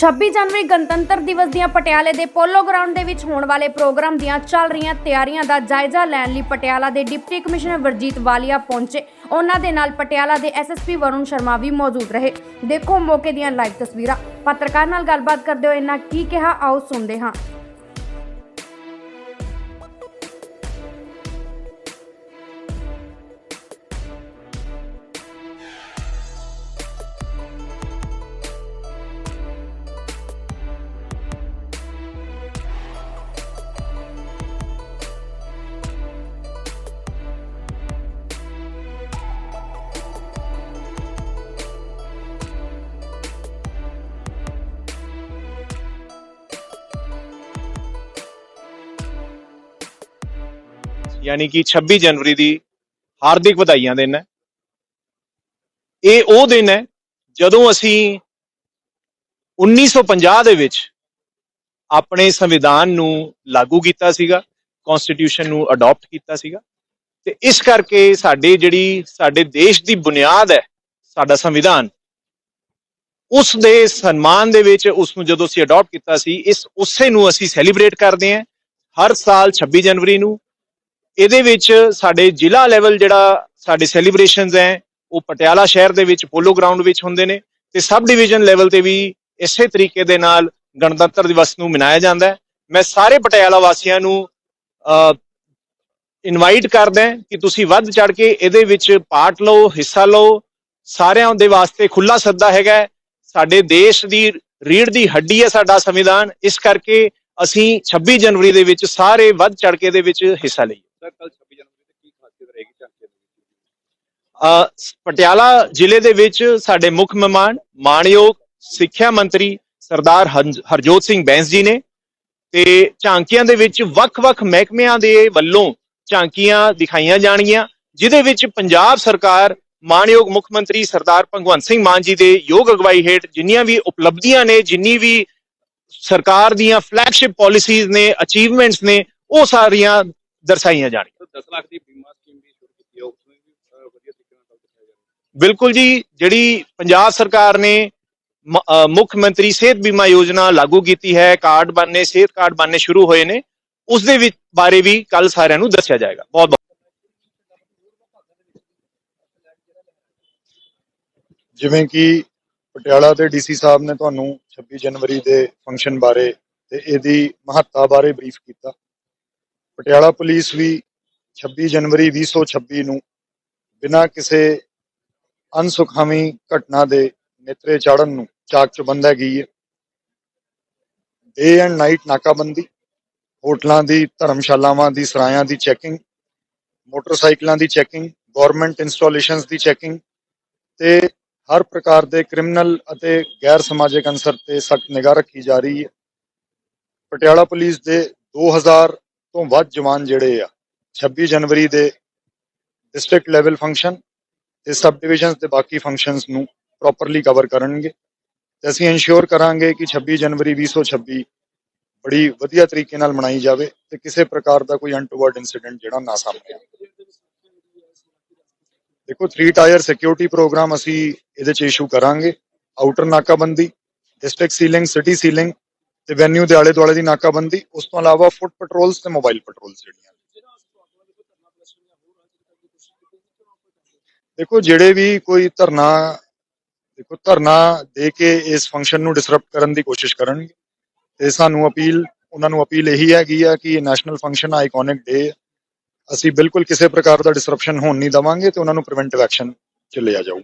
26 ਜਨਵਰੀ ਗਣਤੰਤਰ ਦਿਵਸ ਦੀਆਂ ਪਟਿਆਲੇ ਦੇ ਪੋਲੋ ਗਰਾਊਂਡ ਦੇ ਵਿੱਚ ਹੋਣ ਵਾਲੇ ਪ੍ਰੋਗਰਾਮ ਦੀਆਂ ਚੱਲ ਰਹੀਆਂ ਤਿਆਰੀਆਂ ਦਾ ਜਾਇਜ਼ਾ ਲੈਣ ਲਈ ਪਟਿਆਲਾ ਦੇ ਡਿਪਟੀ ਕਮਿਸ਼ਨਰ ਵਰਜੀਤ ਵਾਲੀਆ ਪਹੁੰਚੇ। ਉਹਨਾਂ ਦੇ ਨਾਲ ਪਟਿਆਲਾ ਦੇ ਐਸਐਸਪੀ ਵਰੁਣ ਸ਼ਰਮਾ ਵੀ ਮੌਜੂਦ ਰਹੇ। ਦੇਖੋ ਮੌਕੇ ਦੀਆਂ ਲਾਈਵ ਤਸਵੀਰਾਂ। ਪੱਤਰਕਾਰ ਨਾਲ ਗੱਲਬਾਤ ਕਰਦੇ ਹੋਏ ਇਹਨਾਂ ਕੀ ਕਿਹਾ, ਆਓ ਸੁਣਦੇ ਹਾਂ। ਯਾਨੀ ਕਿ 26 ਜਨਵਰੀ ਦੀ ਹਾਰਦਿਕ ਵਧਾਈਆਂ ਦਿਨ ਹੈ। ਇਹ ਉਹ ਦਿਨ ਹੈ ਜਦੋਂ ਅਸੀਂ 1950 ਦੇ ਵਿੱਚ ਆਪਣੇ ਸੰਵਿਧਾਨ ਨੂੰ ਲਾਗੂ ਕੀਤਾ ਸੀਗਾ ਕਨਸਟੀਟਿਊਸ਼ਨ ਨੂੰ ਅਡਾਪਟ ਕੀਤਾ ਸੀਗਾ ਤੇ ਇਸ ਕਰਕੇ ਸਾਡੇ ਜਿਹੜੀ, ਸਾਡੇ ਦੇਸ਼ ਦੀ ਬੁਨਿਆਦ ਹੈ, ਸਾਡਾ ਸੰਵਿਧਾਨ, ਉਸ ਦੇ ਸਨਮਾਨ ਦੇ ਵਿੱਚ ਉਸ ਨੂੰ ਜਦੋਂ ਅਸੀਂ ਅਡਾਪਟ ਕੀਤਾ ਸੀ, ਇਸ ਉਸੇ ਨੂੰ ਅਸੀਂ ਸੈਲੀਬ੍ਰੇਟ ਕਰਦੇ ਹਾਂ। ਹਰ ਸਾਲ 26 ਜਨਵਰੀ ਨੂੰ ਇਹਦੇ ਵਿੱਚ ਸਾਡੇ ਜ਼ਿਲ੍ਹਾ ਲੈਵਲ ਜਿਹੜਾ ਸਾਡੇ ਸੈਲੀਬ੍ਰੇਸ਼ਨਸ ਹੈ, ਉਹ ਪਟਿਆਲਾ ਸ਼ਹਿਰ ਦੇ ਵਿੱਚ, ਪੋਲੋ ਗਰਾਊਂਡ ਵਿੱਚ ਹੁੰਦੇ ਨੇ ਤੇ ਸਬ ਡਿਵੀਜ਼ਨ ਲੈਵਲ ਤੇ ਵੀ ਇਸੇ ਤਰੀਕੇ ਦੇ ਨਾਲ ਗਣਤੰਤਰ ਦਿਵਸ ਨੂੰ ਮਨਾਇਆ ਜਾਂਦਾ ਹੈ। ਮੈਂ ਸਾਰੇ ਪਟਿਆਲਾ ਵਾਸੀਆਂ ਨੂੰ ਇਨਵਾਈਟ ਕਰਦਾ ਕਿ ਤੁਸੀਂ ਵੱਧ ਚੜ ਕੇ ਇਹਦੇ ਵਿੱਚ ਪਾਰਟ ਲਓ, ਹਿੱਸਾ ਲਓ। ਸਾਰਿਆਂ ਦੇ ਵਾਸਤੇ ਖੁੱਲਾ ਸੱਦਾ ਹੈਗਾ ਸਾਡੇ ਦੇਸ਼ ਦੀ ਰੀੜ ਦੀ ਹੱਡੀ ਹੈ ਸਾਡਾ ਸੰਵਿਧਾਨ। ਇਸ ਕਰਕੇ ਅਸੀਂ 26 ਜਨਵਰੀ ਦੇ ਵਿੱਚ ਸਾਰੇ ਵੱਧ ਚੜ ਕੇ ਦੇ ਵਿੱਚ ਹਿੱਸਾ ਲਈਏ। ਸਰ ਕੱਲ 26 ਜਨਵਰੀ ਤੇ ਕੀ ਖਾਸੀਅਤ ਰਹੇਗੀ ਝਾਂਕੀ ਦੀ? ਅ, ਪਟਿਆਲਾ ਜ਼ਿਲ੍ਹੇ ਦੇ ਵਿੱਚ ਸਾਡੇ ਮੁੱਖ ਮਹਿਮਾਨ ਮਾਣਯੋਗ ਸਿੱਖਿਆ ਮੰਤਰੀ ਸਰਦਾਰ ਹਰਜੋਤ ਸਿੰਘ ਬੈਂਸ ਜੀ ਨੇ ਤੇ ਝਾਂਕੀਆਂ ਦੇ ਵਿੱਚ ਵੱਖ-ਵੱਖ ਮਹਿਕਮਿਆਂ ਦੇ ਵੱਲੋਂ ਝਾਂਕੀਆਂ ਦਿਖਾਈਆਂ ਜਾਣਗੀਆਂ ਜਿਦੇ ਵਿੱਚ ਪੰਜਾਬ ਸਰਕਾਰ ਮਾਣਯੋਗ ਮੁੱਖ ਮੰਤਰੀ ਸਰਦਾਰ ਭਗਵੰਤ ਸਿੰਘ ਮਾਨ ਜੀ ਦੇ ਯੋਗ ਅਗਵਾਈ ਹੇਠ ਜਿੰਨੀਆਂ ਵੀ ਉਪਲਬਧੀਆਂ ਨੇ ਜਿੰਨੀ ਵੀ ਸਰਕਾਰ ਦੀਆਂ ਫਲੈਗਸ਼ਿਪ ਪਾਲਿਸੀਜ਼ ਨੇ ਅਚੀਵਮੈਂਟਸ ਨੇ ਉਹ ਸਾਰੀਆਂ ਦਰਸਾਈਆਂ ਜਾਣਗੀਆਂ ਸਰ 10 ਲੱਖ ਦੀ ਬੀਮਾ ਸਕੀਮ ਵੀ ਸ਼ੁਰੂ ਕੀਤੀ ਹੈ ਉਸ ਨੂੰ ਵੀ ਅਹ, ਵਧੀਆ ਤਰੀਕੇ ਨਾਲ ਦਿਖਾਇਆ ਜਾਵੇ ਬਿਲਕੁਲ ਜੀ ਜਿਹੜੀ ਪੰਜਾਬ ਸਰਕਾਰ ਨੇ ਮ- ਅ, ਮੁੱਖ ਮੰਤਰੀ ਸਿਹਤ ਬੀਮਾ ਯੋਜਨਾ ਲਾਗੂ ਕੀਤੀ ਹੈ ਕਾਰਡ ਬਣਨੇ ਸਿਹਤ ਕਾਰਡ ਬਣਨੇ ਸ਼ੁਰੂ ਹੋਏ ਨੇ ਉਸ ਦੇ ਵਿੱਚ ਬਾਰੇ ਵੀ ਕੱਲ ਸਾਰਿਆਂ ਨੂੰ ਦੱਸਿਆ ਜਾਏਗਾ। ਬਹੁਤ ਬਹੁਤ ਜਿਵੇਂ ਕਿ ਪਟਿਆਲਾ ਦੇ ਡੀਸੀ ਸਾਹਿਬ ਨੇ ਤੁਹਾਨੂੰ 26 ਜਨਵਰੀ ਦੇ ਫੰਕਸ਼ਨ ਬਾਰੇ ਤੇ ਇਹਦੀ ਮਹੱਤਤਾ ਬਾਰੇ ਬਰੀਫ ਕੀਤਾ। ਪਟਿਆਲਾ ਪੁਲਿਸ ਵੀ 26 ਜਨਵਰੀ 2026 ਨੂੰ ਬਿਨਾਂ ਕਿਸੇ ਅਨਸੁਖਾਵੀ ਘਟਨਾ ਦੇ ਨੇਤਰੇ ਚਾੜਨ ਨੂੰ ਚਾਕ ਚਬੰਦ ਗਈ ਹੈ। ਡੇ ਐਂਡ ਨਾਈਟ ਨਾਕਾਬੰਦੀ, ਹੋਟਲਾਂ ਦੀ, ਧਰਮਸ਼ਾਲਾਵਾਂ ਦੀ, ਸਰਾਇਆਂ ਦੀ ਚੈਕਿੰਗ ਮੋਟਰਸਾਈਕਲਾਂ ਦੀ ਚੈਕਿੰਗ ਗਵਰਨਮੈਂਟ ਇੰਸਟਾਲੇਸ਼ਨਸ ਦੀ ਚੈਕਿੰਗ ਤੇ ਹਰ ਪ੍ਰਕਾਰ ਦੇ ਕ੍ਰਿਮੀਨਲ ਅਤੇ ਗੈਰ ਸਮਾਜਿਕ ਅਨਸਰ ਤੇ ਸਖਤ ਨਿਗਾਹ ਰੱਖੀ ਜਾ ਰਹੀ ਹੈ। ਪਟਿਆਲਾ ਪੁਲਿਸ ਦੇ 2000 ਤੋਂ ਵੱਧ ਜਵਾਨ ਜਿਹੜੇ ਆ 26 ਜਨਵਰੀ ਦੇ ਡਿਸਟ੍ਰਿਕਟ ਲੈਵਲ ਫੰਕਸ਼ਨ ਤੇ ਸਬ ਡਿਵੀਜ਼ਨਸ ਦੇ ਬਾਕੀ ਫੰਕਸ਼ਨਸ ਨੂੰ ਪ੍ਰੋਪਰਲੀ ਕਵਰ ਕਰਨਗੇ। ਤੇ ਅਸੀਂ ਇਨਸ਼ੋਰ ਕਰਾਂਗੇ ਕਿ 26 ਜਨਵਰੀ 2026 ਬੜੀ ਵਧੀਆ ਤਰੀਕੇ ਨਾਲ ਮਨਾਈ ਜਾਵੇ ਤੇ ਕਿਸੇ ਪ੍ਰਕਾਰ ਦਾ ਕੋਈ ਅਨਟੋਵਰਡ ਇਨਸੀਡੈਂਟ ਜਿਹੜਾ ਨਾ ਸਾਹਮਣੇ ਆਵੇ। ਦੇਖੋ 3 ਟਾਇਰ ਸਿਕਿਉਰਿਟੀ ਪ੍ਰੋਗਰਾਮ ਅਸੀਂ ਇਹਦੇ ਚ ਇਸ਼ੂ ਕਰਾਂਗੇ। ਆਊਟਰ ਨਾਕਾਬੰਦੀ ਡਿਸਟ੍ਰਿਕਟ ਸੀਲਿੰਗ ਸਿਟੀ ਸੀਲਿੰਗ ਤੇ ਵੈਨਿਊ ਦੇ ਆਲੇ ਦੁਆਲੇ ਦੀ ਨਾਕਾਬੰਦੀ, ਉਸ ਤੋਂ ਇਲਾਵਾ ਫੁੱਟ ਪੈਟਰੋਲਸ ਤੇ ਮੋਬਾਈਲ ਪੈਟਰੋਲਸ ਜਿਹੜੀਆਂ। ਦੇਖੋ, ਜਿਹੜੇ ਵੀ ਕੋਈ ਧਰਨਾ, ਦੇਖੋ, ਧਰਨਾ ਦੇ ਕੇ ਇਸ ਫੰਕਸ਼ਨ ਨੂੰ ਡਿਸਰਪਟ ਕਰਨ ਦੀ ਕੋਸ਼ਿਸ਼ ਕਰਨਗੇ। ਤੇ ਸਾਨੂੰ ਅਪੀਲ, ਉਹਨਾਂ ਨੂੰ ਅਪੀਲ ਇਹੀ ਹੈਗੀ ਆ ਕਿ ਇਹ ਨੈਸ਼ਨਲ ਫੰਕਸ਼ਨ ਆਈਕੋਨਿਕ ਡੇ ਅਸੀਂ ਬਿਲਕੁਲ ਕਿਸੇ ਪ੍ਰਕਾਰ ਦਾ ਡਿਸਰਪਸ਼ਨ ਹੋਣ ਨਹੀਂ ਦਵਾਂਗੇ ਤੇ ਉਹਨਾਂ ਨੂੰ ਪ੍ਰੀਵੈਂਟਿਵ ਐਕਸ਼ਨ ਚ ਲਿਆ ਜਾਊ।